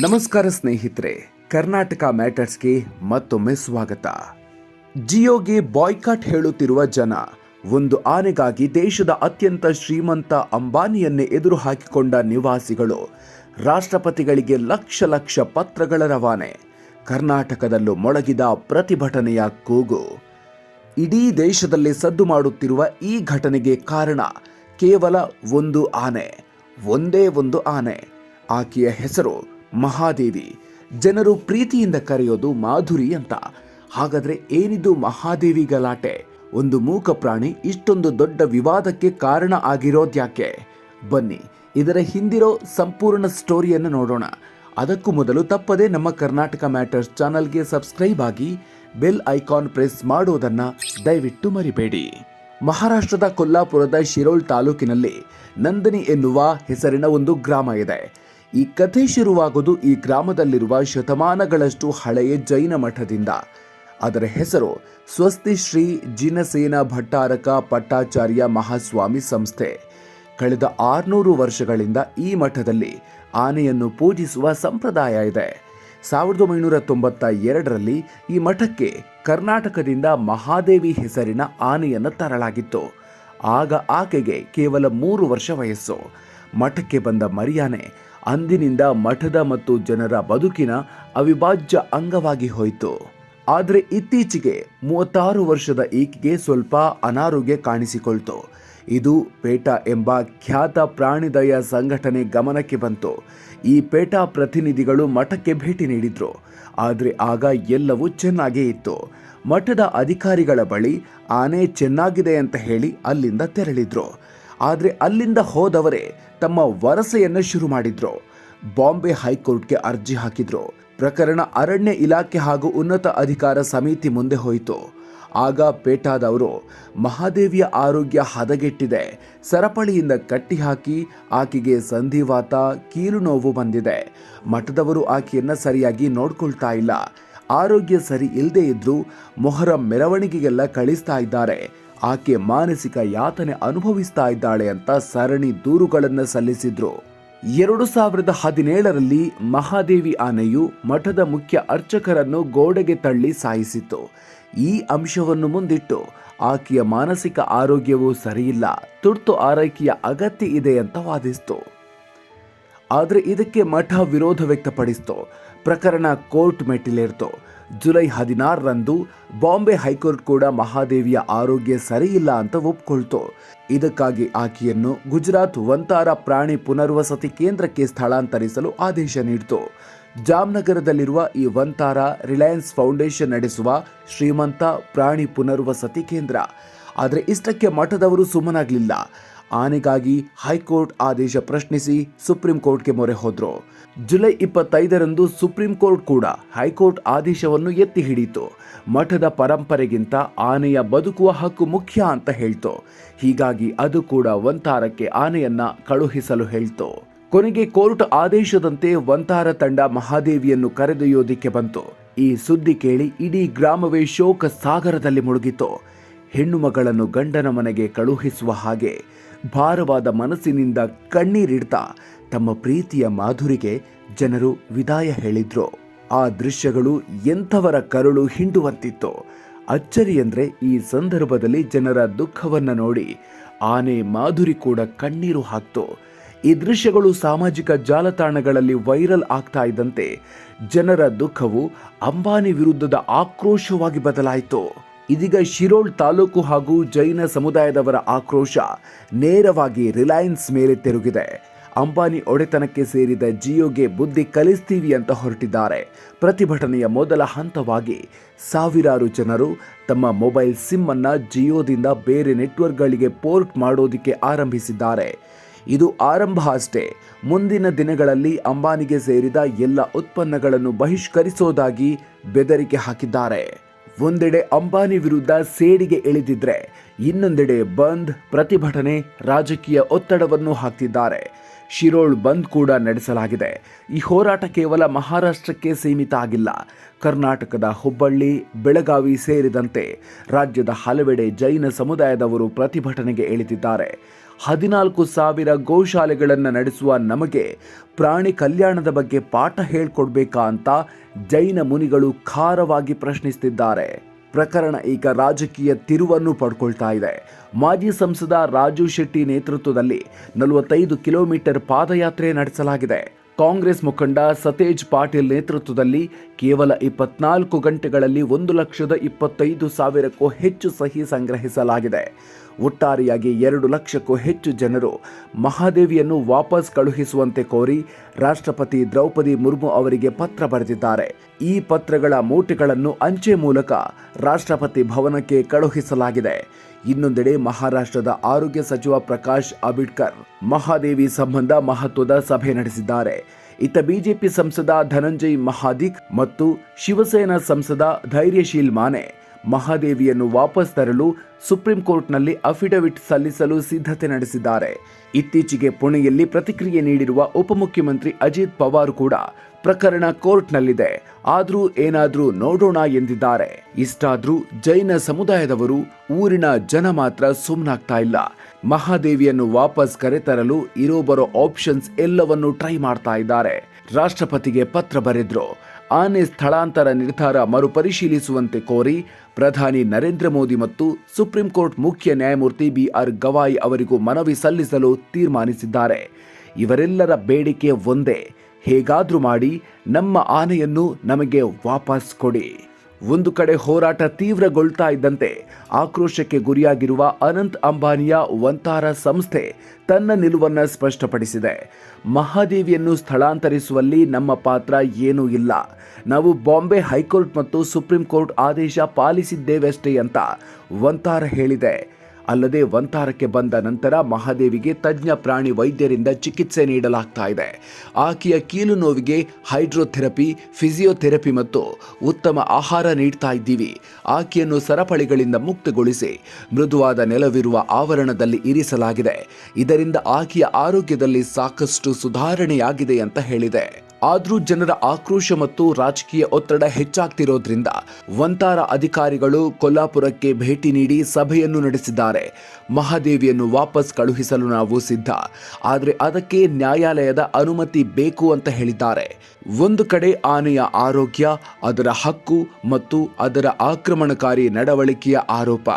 ನಮಸ್ಕಾರ ಸ್ನೇಹಿತರೆ, ಕರ್ನಾಟಕ ಮ್ಯಾಟರ್ಸ್ಗೆ ಮತ್ತೊಮ್ಮೆ ಸ್ವಾಗತ. ಜಿಯೋಗೆ ಬಾಯ್ಕಾಟ್ ಹೇಳುತ್ತಿರುವ ಜನ, ಒಂದು ಆನೆಗಾಗಿ ದೇಶದ ಅತ್ಯಂತ ಶ್ರೀಮಂತ ಅಂಬಾನಿಯನ್ನೇ ಎದುರು ಹಾಕಿಕೊಂಡ ನಿವಾಸಿಗಳು, ರಾಷ್ಟ್ರಪತಿಗಳಿಗೆ ಲಕ್ಷ ಲಕ್ಷ ಪತ್ರಗಳ ರವಾನೆ, ಕರ್ನಾಟಕದಲ್ಲೂ ಮೊಳಗಿದ ಪ್ರತಿಭಟನೆಯ ಕೂಗು. ಇಡೀ ದೇಶದಲ್ಲಿ ಸದ್ದು ಮಾಡುತ್ತಿರುವ ಈ ಘಟನೆಗೆ ಕಾರಣ ಕೇವಲ ಒಂದು ಆನೆ, ಒಂದೇ ಒಂದು ಆನೆ. ಆಕೆಯ ಹೆಸರು ಮಹಾದೇವಿ. ಜನರು ಪ್ರೀತಿಯಿಂದ ಕರೆಯೋದು ಮಾಧುರಿ ಅಂತ. ಹಾಗಾದ್ರೆ ಏನಿದು ಮಹಾದೇವಿ ಗಲಾಟೆ? ಒಂದು ಮೂಕ ಪ್ರಾಣಿ ಇಷ್ಟೊಂದು ದೊಡ್ಡ ವಿವಾದಕ್ಕೆ ಕಾರಣ ಆಗಿರೋದ್ಯಾಕೆ? ಬನ್ನಿ, ಇದರ ಹಿಂದಿರೋ ಸಂಪೂರ್ಣ ಸ್ಟೋರಿಯನ್ನು ನೋಡೋಣ. ಅದಕ್ಕೂ ಮೊದಲು ತಪ್ಪದೆ ನಮ್ಮ ಕರ್ನಾಟಕ ಮ್ಯಾಟರ್ಸ್ ಚಾನಲ್ಗೆ ಸಬ್ಸ್ಕ್ರೈಬ್ ಆಗಿ ಬೆಲ್ ಐಕಾನ್ ಪ್ರೆಸ್ ಮಾಡೋದನ್ನ ದಯವಿಟ್ಟು ಮರಿಬೇಡಿ. ಮಹಾರಾಷ್ಟ್ರದ ಕೊಲ್ಲಾಪುರದ ಶಿರೋಳ್ ತಾಲೂಕಿನಲ್ಲಿ ನಂದಿನಿ ಎನ್ನುವ ಹೆಸರಿನ ಒಂದು ಗ್ರಾಮ ಇದೆ. ಈ ಕಥೆ ಶುರುವಾಗುವುದು ಈ ಗ್ರಾಮದಲ್ಲಿರುವ ಶತಮಾನಗಳಷ್ಟು ಹಳೆಯ ಜೈನ ಮಠದಿಂದ. ಅದರ ಹೆಸರು ಸ್ವಸ್ತಿ ಶ್ರೀ ಜಿನಸೇನ ಭಟ್ಟಾರಕ ಪಟ್ಟಾಚಾರ್ಯ ಮಹಾಸ್ವಾಮಿ ಸಂಸ್ಥೆ. ಕಳೆದ ಆರ್ನೂರು ವರ್ಷಗಳಿಂದ ಈ ಮಠದಲ್ಲಿ ಆನೆಯನ್ನು ಪೂಜಿಸುವ ಸಂಪ್ರದಾಯ ಇದೆ. ಸಾವಿರದ ಒಂಬೈನೂರ ತೊಂಬತ್ತ ಎರಡರಲ್ಲಿ ಈ ಮಠಕ್ಕೆ ಕರ್ನಾಟಕದಿಂದ ಮಹಾದೇವಿ ಹೆಸರಿನ ಆನೆಯನ್ನು ತರಲಾಗಿತ್ತು. ಆಗ ಆಕೆಗೆ ಕೇವಲ ಮೂರು ವರ್ಷ ವಯಸ್ಸು. ಮಠಕ್ಕೆ ಬಂದ ಮರಿಯಾನೆ ಅಂದಿನಿಂದ ಮಠದ ಮತ್ತು ಜನರ ಬದುಕಿನ ಅವಿಭಾಜ್ಯ ಅಂಗವಾಗಿ ಹೋಯಿತು. ಆದರೆ ಇತ್ತೀಚೆಗೆ ಮೂವತ್ತಾರು ವರ್ಷದ ಈಕೆಗೆ ಸ್ವಲ್ಪ ಅನಾರೋಗ್ಯ ಕಾಣಿಸಿಕೊಳ್ತು. ಇದು ಪೇಟಾ ಎಂಬ ಖ್ಯಾತ ಪ್ರಾಣಿದಯ ಸಂಘಟನೆ ಗಮನಕ್ಕೆ ಬಂತು. ಈ ಪೇಟಾ ಪ್ರತಿನಿಧಿಗಳು ಮಠಕ್ಕೆ ಭೇಟಿ ನೀಡಿದ್ರು. ಆದರೆ ಆಗ ಎಲ್ಲವೂ ಚೆನ್ನಾಗೇ ಇತ್ತು. ಮಠದ ಅಧಿಕಾರಿಗಳ ಬಳಿ ಆನೆ ಚೆನ್ನಾಗಿದೆ ಅಂತ ಹೇಳಿ ಅಲ್ಲಿಂದ ತೆರಳಿದ್ರು. ಆದರೆ ಅಲ್ಲಿಂದ ಹೋದವರೇ ತಮ್ಮ ವರಸೆಯನ್ನು ಶುರು ಮಾಡಿದ್ರು. ಬಾಂಬೆ ಹೈಕೋರ್ಟ್ಗೆ ಅರ್ಜಿ ಹಾಕಿದ್ರು. ಪ್ರಕರಣ ಅರಣ್ಯ ಇಲಾಖೆ ಹಾಗೂ ಉನ್ನತ ಅಧಿಕಾರ ಸಮಿತಿ ಮುಂದೆ ಹೋಯಿತು. ಆಗ ಪೇಟಾದವರು ಮಹಾದೇವಿಯ ಆರೋಗ್ಯ ಹದಗೆಟ್ಟಿದೆ. ಸರಪಳಿಯಿಂದ ಕಟ್ಟಿ ಹಾಕಿ ಆಕೆಗೆ ಸಂಧಿವಾತ ಕೀಲು ನೋವು ಬಂದಿದೆ. ಮಠದವರು ಆಕೆಯನ್ನು ಸರಿಯಾಗಿ ನೋಡ್ಕೊಳ್ತಾ ಇಲ್ಲ. ಆರೋಗ್ಯ ಸರಿ ಇಲ್ಲದೇ ಇದ್ರೂ ಮೊಹರಂ ಮೆರವಣಿಗೆಗೆಲ್ಲ ಕಳಿಸ್ತಾ ಇದ್ದಾರೆ. ಆಕೆ ಮಾನಸಿಕ ಯಾತನೆ ಅನುಭವಿಸ್ತಾ ಇದ್ದಾಳೆ ಅಂತ ಸರಣಿ ದೂರುಗಳನ್ನು ಸಲ್ಲಿಸಿದ್ರು. ಎರಡು ಸಾವಿರದ ಹದಿನೇಳರಲ್ಲಿ ಮಹಾದೇವಿ ಆನೆಯು ಮಠದ ಮುಖ್ಯ ಅರ್ಚಕರನ್ನು ಗೋಡೆಗೆ ತಳ್ಳಿ ಸಾಯಿಸಿತ್ತು. ಈ ಅಂಶವನ್ನು ಮುಂದಿಟ್ಟು ಆಕೆಯ ಮಾನಸಿಕ ಆರೋಗ್ಯವು ಸರಿಯಿಲ್ಲ, ತುರ್ತು ಆರೈಕೆಯ ಅಗತ್ಯ ಇದೆ ಅಂತ ವಾದಿಸಿತು. ಆದರೆ ಇದಕ್ಕೆ ಮಠ ವಿರೋಧ ವ್ಯಕ್ತಪಡಿಸಿತು. ಪ್ರಕರಣ ಕೋರ್ಟ್ ಮೆಟ್ಟಿಲೇರ್ತು. ಜುಲೈ ಹದಿನಾರರಂದು ಬಾಂಬೆ ಹೈಕೋರ್ಟ್ ಕೂಡ ಮಹಾದೇವಿಯ ಆರೋಗ್ಯ ಸರಿಯಿಲ್ಲ ಅಂತ ಒಪ್ಕೊಳ್ತು. ಇದಕ್ಕಾಗಿ ಆಕೆಯನ್ನು ಗುಜರಾತ್ ವಂತಾರ ಪ್ರಾಣಿ ಪುನರ್ವಸತಿ ಕೇಂದ್ರಕ್ಕೆ ಸ್ಥಳಾಂತರಿಸಲು ಆದೇಶ ನೀಡಿತು. ಜಾಮ್ನಗರದಲ್ಲಿರುವ ಈ ವಂತಾರ ರಿಲಯನ್ಸ್ ಫೌಂಡೇಶನ್ ನಡೆಸುವ ಶ್ರೀಮಂತ ಪ್ರಾಣಿ ಪುನರ್ವಸತಿ ಕೇಂದ್ರ. ಆದರೆ ಇಷ್ಟಕ್ಕೆ ಮಠದವರು ಸುಮ್ಮನಾಗಲಿಲ್ಲ. ಆನೆಗಾಗಿ ಹೈಕೋರ್ಟ್ ಆದೇಶ ಪ್ರಶ್ನಿಸಿ ಸುಪ್ರೀಂ ಕೋರ್ಟ್ಗೆ ಮೊರೆ ಹೋದ್ರು. ಜುಲೈ ಇಪ್ಪತ್ತೈದರಂದು ಸುಪ್ರೀಂ ಕೋರ್ಟ್ ಕೂಡ ಹೈಕೋರ್ಟ್ ಆದೇಶವನ್ನು ಎತ್ತಿ ಹಿಡಿತು ಮಠದ ಪರಂಪರೆಗಿಂತ ಆನೆಯ ಬದುಕುವ ಹಕ್ಕು ಮುಖ್ಯ ಅಂತ ಹೇಳ್ತು. ಹೀಗಾಗಿ ಅದು ಕೂಡ ವಂತಾರಕ್ಕೆ ಆನೆಯನ್ನ ಕಳುಹಿಸಲು ಹೇಳ್ತು. ಕೊನೆಗೆ ಕೋರ್ಟ್ ಆದೇಶದಂತೆ ವಂತಾರ ತಂಡ ಮಹಾದೇವಿಯನ್ನು ಕರೆದೊಯ್ಯೋದಿಕ್ಕೆ ಬಂತು. ಈ ಸುದ್ದಿ ಕೇಳಿ ಇಡೀ ಗ್ರಾಮವೇ ಶೋಕ ಸಾಗರದಲ್ಲಿ ಮುಳುಗಿತು. ಹೆಣ್ಣು ಮಗಳನ್ನು ಗಂಡನ ಮನೆಗೆ ಕಳುಹಿಸುವ ಹಾಗೆ ಭಾರವಾದ ಮನಸ್ಸಿನಿಂದ ಕಣ್ಣೀರಿಡ್ತಾ ತಮ್ಮ ಪ್ರೀತಿಯ ಮಾಧುರಿಗೆ ಜನರು ವಿದಾಯ ಹೇಳಿದ್ರು. ಆ ದೃಶ್ಯಗಳು ಎಂಥವರ ಕರುಳು ಹಿಂಡುವಂತಿತ್ತು. ಅಚ್ಚರಿ ಅಂದ್ರೆ ಈ ಸಂದರ್ಭದಲ್ಲಿ ಜನರ ದುಃಖವನ್ನ ನೋಡಿ ಆನೆ ಮಾಧುರಿ ಕೂಡ ಕಣ್ಣೀರು ಹಾಕ್ತು. ಈ ದೃಶ್ಯಗಳು ಸಾಮಾಜಿಕ ಜಾಲತಾಣಗಳಲ್ಲಿ ವೈರಲ್ ಆಗ್ತಾ ಇದ್ದಂತೆ ಜನರ ದುಃಖವು ಅಂಬಾನಿ ವಿರುದ್ಧದ ಆಕ್ರೋಶವಾಗಿ ಬದಲಾಯಿತು. ಇದೀಗ ಶಿರೋಳ್ ತಾಲೂಕು ಹಾಗೂ ಜೈನ ಸಮುದಾಯದವರ ಆಕ್ರೋಶ ನೇರವಾಗಿ ರಿಲಯನ್ಸ್ ಮೇಲೆ ತಿರುಗಿದೆ. ಅಂಬಾನಿ ಒಡೆತನಕ್ಕೆ ಸೇರಿದ ಜಿಯೋಗೆ ಬುದ್ಧಿ ಕಲಿಸ್ತೀವಿ ಅಂತ ಹೊರಟಿದ್ದಾರೆ. ಪ್ರತಿಭಟನೆಯ ಮೊದಲ ಹಂತವಾಗಿ ಸಾವಿರಾರು ಜನರು ತಮ್ಮ ಮೊಬೈಲ್ ಸಿಮ್ ಅನ್ನು ಜಿಯೋದಿಂದ ಬೇರೆ ನೆಟ್ವರ್ಕ್ಗಳಿಗೆ ಪೋರ್ಟ್ ಮಾಡೋದಿಕ್ಕೆ ಆರಂಭಿಸಿದ್ದಾರೆ. ಇದು ಆರಂಭ ಅಷ್ಟೇ. ಮುಂದಿನ ದಿನಗಳಲ್ಲಿ ಅಂಬಾನಿಗೆ ಸೇರಿದ ಎಲ್ಲ ಉತ್ಪನ್ನಗಳನ್ನು ಬಹಿಷ್ಕರಿಸೋದಾಗಿ ಬೆದರಿಕೆ ಹಾಕಿದ್ದಾರೆ. ಒಂದೆಡೆ ಅಂಬಾನಿ ವಿರುದ್ಧ ಸೇಡಿಗೆ ಇಳಿದಿದ್ರೆ ಇನ್ನೊಂದೆಡೆ ಬಂದ್ ಪ್ರತಿಭಟನೆ ರಾಜಕೀಯ ಒತ್ತಡವನ್ನು ಹಾಕ್ತಿದ್ದಾರೆ. ಶಿರೋಳ್ ಬಂದ್ ಕೂಡ ನಡೆಸಲಾಗಿದೆ. ಈ ಹೋರಾಟ ಕೇವಲ ಮಹಾರಾಷ್ಟ್ರಕ್ಕೆ ಸೀಮಿತ ಆಗಿಲ್ಲ. ಕರ್ನಾಟಕದ ಹುಬ್ಬಳ್ಳಿ, ಬೆಳಗಾವಿ ಸೇರಿದಂತೆ ರಾಜ್ಯದ ಹಲವೆಡೆ ಜೈನ ಸಮುದಾಯದವರು ಪ್ರತಿಭಟನೆಗೆ ಇಳಿದಿದ್ದಾರೆ ಹದಿನಾಲ್ಕು ಸಾವಿರ ಗೋಶಾಲೆಗಳನ್ನು ನಡೆಸುವ ನಮಗೆ ಪ್ರಾಣಿ ಕಲ್ಯಾಣದ ಬಗ್ಗೆ ಪಾಠ ಹೇಳ್ಕೊಡ್ಬೇಕಾ ಅಂತ ಜೈನ ಮುನಿಗಳು ಖಾರವಾಗಿ ಪ್ರಶ್ನಿಸುತ್ತಿದ್ದಾರೆ ಪ್ರಕರಣ ಈಗ ರಾಜಕೀಯ ತಿರುವನ್ನು ಪಡ್ಕೊಳ್ತಾ ಇದೆ. ಮಾಜಿ ಸಂಸದ ರಾಜು ಶೆಟ್ಟಿ ನೇತೃತ್ವದಲ್ಲಿ ನಲವತ್ತೈದು ಕಿಲೋಮೀಟರ್ ಪಾದಯಾತ್ರೆ ನಡೆಸಲಾಗಿದೆ. ಕಾಂಗ್ರೆಸ್ ಮುಖಂಡ ಸತೇಜ್ ಪಾಟೀಲ್ ನೇತೃತ್ವದಲ್ಲಿ ಕೇವಲ ಇಪ್ಪತ್ನಾಲ್ಕು ಗಂಟೆಗಳಲ್ಲಿ ಒಂದು ಲಕ್ಷದ ಇಪ್ಪತ್ತೈದು ಸಾವಿರಕ್ಕೂ ಹೆಚ್ಚು ಸಹಿ ಸಂಗ್ರಹಿಸಲಾಗಿದೆ. ಒಟ್ಟಾರೆಯಾಗಿ ಎರಡು ಲಕ್ಷಕ್ಕೂ ಹೆಚ್ಚು ಜನರು ಮಹಾದೇವಿಯನ್ನು ವಾಪಸ್ ಕಳುಹಿಸುವಂತೆ ಕೋರಿ ರಾಷ್ಟ್ರಪತಿ ದ್ರೌಪದಿ ಮುರ್ಮು ಅವರಿಗೆ ಪತ್ರ ಬರೆದಿದ್ದಾರೆ. ಈ ಪತ್ರಗಳ ಮೂಟೆಗಳನ್ನು ಅಂಚೆ ಮೂಲಕ ರಾಷ್ಟ್ರಪತಿ ಭವನಕ್ಕೆ ಕಳುಹಿಸಲಾಗಿದೆ. ಇನ್ನೊಂದೆಡೆ ಮಹಾರಾಷ್ಟ್ರದ ಆರೋಗ್ಯ ಸಚಿವ ಪ್ರಕಾಶ್ ಅಂಬೇಡ್ಕರ್ ಮಹಾದೇವಿ ಸಂಬಂಧ ಮಹತ್ವದ ಸಭೆ ನಡೆಸಿದ್ದಾರೆ. ಇತ್ತ ಬಿಜೆಪಿ ಸಂಸದ ಧನಂಜಯ್ ಮಹಾದಿಕ್ ಮತ್ತು ಶಿವಸೇನಾ ಸಂಸದ ಧೈರ್ಯಶೀಲ್ ಮಾನೆ ಮಹಾದೇವಿಯನ್ನು ವಾಪಸ್ ತರಲು ಸುಪ್ರೀಂ ಕೋರ್ಟ್ನಲ್ಲಿ ಅಫಿಡವಿಟ್ ಸಲ್ಲಿಸಲು ಸಿದ್ಧತೆ ನಡೆಸಿದ್ದಾರೆ. ಇತ್ತೀಚೆಗೆ ಪುಣೆಯಲ್ಲಿ ಪ್ರತಿಕ್ರಿಯೆ ನೀಡಿರುವ ಉಪಮುಖ್ಯಮಂತ್ರಿ ಅಜಿತ್ ಪವಾರ್ ಕೂಡ ಪ್ರಕರಣ ಕೋರ್ಟ್ನಲ್ಲಿದೆ. ಆದರೂ ಏನಾದರೂ ನೋಡೋಣ ಎಂದಿದ್ದಾರೆ. ಇಷ್ಟಾದ್ರೂ ಜೈನ ಸಮುದಾಯದವರು ಊರಿನ ಜನ ಮಾತ್ರ ಸುಮ್ಮನಾಗ್ತಾ ಇಲ್ಲ. ಮಹಾದೇವಿಯನ್ನು ವಾಪಸ್ ಕರೆತರಲು ಇರೋ ಬರೋ ಆಪ್ಷನ್ಸ್ ಎಲ್ಲವನ್ನೂ ಟ್ರೈ ಮಾಡ್ತಾ ಇದ್ದಾರೆ. ರಾಷ್ಟ್ರಪತಿಗೆ ಪತ್ರ ಬರೆದ್ರು. ಆನೆ ಸ್ಥಳಾಂತರ ನಿರ್ಧಾರ ಮರುಪರಿಶೀಲಿಸುವಂತೆ ಕೋರಿ ಪ್ರಧಾನಿ ನರೇಂದ್ರ ಮೋದಿ ಮತ್ತು ಸುಪ್ರೀಂ ಕೋರ್ಟ್ ಮುಖ್ಯ ನ್ಯಾಯಮೂರ್ತಿ ಬಿ ಆರ್ ಗವಾಯಿ ಅವರಿಗೂ ಮನವಿ ಸಲ್ಲಿಸಲು ತೀರ್ಮಾನಿಸಿದ್ದಾರೆ. ಇವರೆಲ್ಲರ ಬೇಡಿಕೆ ಒಂದೇ. ಹೇಗಾದ್ರೂ ಮಾಡಿ ನಮ್ಮ ಆನೆಯನ್ನು ನಮಗೆ ವಾಪಸ್ ಕೊಡಿ. ಒಂದು ಕಡೆ ಹೋರಾಟ ತೀವ್ರಗೊಳ್ತಾ ಇದ್ದಂತೆ ಆಕ್ರೋಶಕ್ಕೆ ಗುರಿಯಾಗಿರುವ ಅನಂತ್ ಅಂಬಾನಿಯ ವಂತಾರ ಸಂಸ್ಥೆ ತನ್ನ ನಿಲುವನ್ನು ಸ್ಪಷ್ಟಪಡಿಸಿದೆ. ಮಹಾದೇವಿಯನ್ನು ಸ್ಥಳಾಂತರಿಸುವಲ್ಲಿ ನಮ್ಮ ಪಾತ್ರ ಏನೂ ಇಲ್ಲ. ನಾವು ಬಾಂಬೆ ಹೈಕೋರ್ಟ್ ಮತ್ತು ಸುಪ್ರೀಂ ಕೋರ್ಟ್ ಆದೇಶ ಪಾಲಿಸಿದ್ದೇವೆಷ್ಟೇ ಅಂತ ವಂತಾರ ಹೇಳಿದೆ. ಅಲ್ಲದೆ ವಂತಾರಕ್ಕೆ ಬಂದ ನಂತರ ಮಹಾದೇವಿಗೆ ತಜ್ಞ ಪ್ರಾಣಿ ವೈದ್ಯರಿಂದ ಚಿಕಿತ್ಸೆ ನೀಡಲಾಗ್ತಾ ಇದೆ. ಆಕೆಯ ಕೀಲು ನೋವಿಗೆ ಹೈಡ್ರೋಥೆರಪಿ, ಫಿಸಿಯೋಥೆರಪಿ ಮತ್ತು ಉತ್ತಮ ಆಹಾರ ನೀಡ್ತಾ ಇದ್ದೀವಿ. ಆಕೆಯನ್ನು ಸರಪಳಿಗಳಿಂದ ಮುಕ್ತಗೊಳಿಸಿ ಮೃದುವಾದ ನೆಲವಿರುವ ಆವರಣದಲ್ಲಿ ಇರಿಸಲಾಗಿದೆ. ಇದರಿಂದ ಆಕೆಯ ಆರೋಗ್ಯದಲ್ಲಿ ಸಾಕಷ್ಟು ಸುಧಾರಣೆಯಾಗಿದೆ ಅಂತ ಹೇಳಿದೆ. ಆದ್ರೂ ಜನರ ಆಕ್ರೋಶ ಮತ್ತು ರಾಜಕೀಯ ಒತ್ತಡ ಹೆಚ್ಚಾಗ್ತಿರೋದ್ರಿಂದ ವಂತಾರ ಅಧಿಕಾರಿಗಳು ಕೊಲ್ಲಾಪುರಕ್ಕೆ ಭೇಟಿ ನೀಡಿ ಸಭೆಯನ್ನು ನಡೆಸಿದ್ದಾರೆ. ಮಹಾದೇವಿಯನ್ನು ವಾಪಸ್ ಕಳುಹಿಸಲು ನಾವು ಸಿದ್ಧ. ಆದರೆ ಅದಕ್ಕೆ ನ್ಯಾಯಾಲಯದ ಅನುಮತಿ ಬೇಕು ಅಂತ ಹೇಳಿದ್ದಾರೆ. ಒಂದು ಕಡೆ ಆನೆಯ ಆರೋಗ್ಯ, ಅದರ ಹಕ್ಕು ಮತ್ತು ಅದರ ಆಕ್ರಮಣಕಾರಿ ನಡವಳಿಕೆಯ ಆರೋಪ.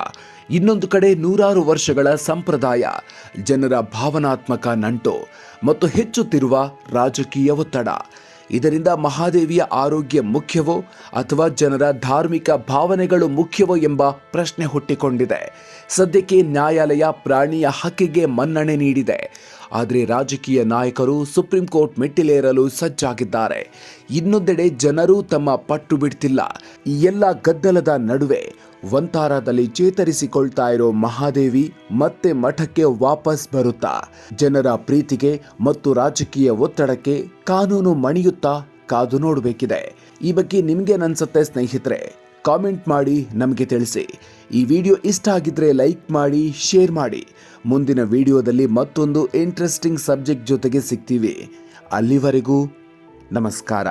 ಇನ್ನೊಂದು ಕಡೆ ನೂರಾರು ವರ್ಷಗಳ ಸಂಪ್ರದಾಯ. ಜನರ ಭಾವನಾತ್ಮಕ ನಂಟು. ಮತ್ತು ಹೆಚ್ಚುತ್ತಿರುವ ರಾಜಕೀಯ ಒತ್ತಡ. ಇದರಿಂದ ಮಹಾದೇವಿಯ ಆರೋಗ್ಯ ಮುಖ್ಯವೋ ಅಥವಾ ಜನರ ಧಾರ್ಮಿಕ ಭಾವನೆಗಳು ಮುಖ್ಯವೋ ಎಂಬ ಪ್ರಶ್ನೆ ಹುಟ್ಟಿಕೊಂಡಿದೆ. ಸದ್ಯಕ್ಕೆ ನ್ಯಾಯಾಲಯ ಪ್ರಾಣಿಯ ಹಕ್ಕಿಗೆ ಮನ್ನಣೆ ನೀಡಿದೆ. ಆದರೆ ರಾಜಕೀಯ ನಾಯಕರು ಸುಪ್ರೀಂ ಕೋರ್ಟ್ ಮೆಟ್ಟಿಲೇರಲು ಸಜ್ಜಾಗಿದ್ದಾರೆ. ಇನ್ನೊಂದೆಡೆ ಜನರು ತಮ್ಮ ಪಟ್ಟು ಬಿಡ್ತಿಲ್ಲ. ಈ ಎಲ್ಲ ಗದ್ದಲದ ನಡುವೆ ವಂತಾರದಲ್ಲಿ ಚೇತರಿಸಿಕೊಳ್ತಾ ಇರೋ ಮಹಾದೇವಿ ಮತ್ತೆ ಮಠಕ್ಕೆ ವಾಪಸ್ ಬರುತ್ತಾ? ಜನರ ಪ್ರೀತಿಗೆ ಮತ್ತು ರಾಜಕೀಯ ಒತ್ತಡಕ್ಕೆ ಕಾನೂನು ಮಣಿಯುತ್ತಾ? ಕಾದು ನೋಡಬೇಕಿದೆ. ಈ ಬಗ್ಗೆ ನಿಮ್ಗೆ ಅನ್ಸುತ್ತೆ ಸ್ನೇಹಿತರೆ? ಕಾಮೆಂಟ್ ಮಾಡಿ ನಮಗೆ ತಿಳಿಸಿ. ಈ ವಿಡಿಯೋ ಇಷ್ಟ ಆಗಿದ್ರೆ ಲೈಕ್ ಮಾಡಿ, ಶೇರ್ ಮಾಡಿ. ಮುಂದಿನ ವಿಡಿಯೋದಲ್ಲಿ ಮತ್ತೊಂದು ಇಂಟ್ರೆಸ್ಟಿಂಗ್ ಸಬ್ಜೆಕ್ಟ್ ಜೊತೆಗೆ ಸಿಗ್ತೀವಿ. ಅಲ್ಲಿವರೆಗೂ ನಮಸ್ಕಾರ.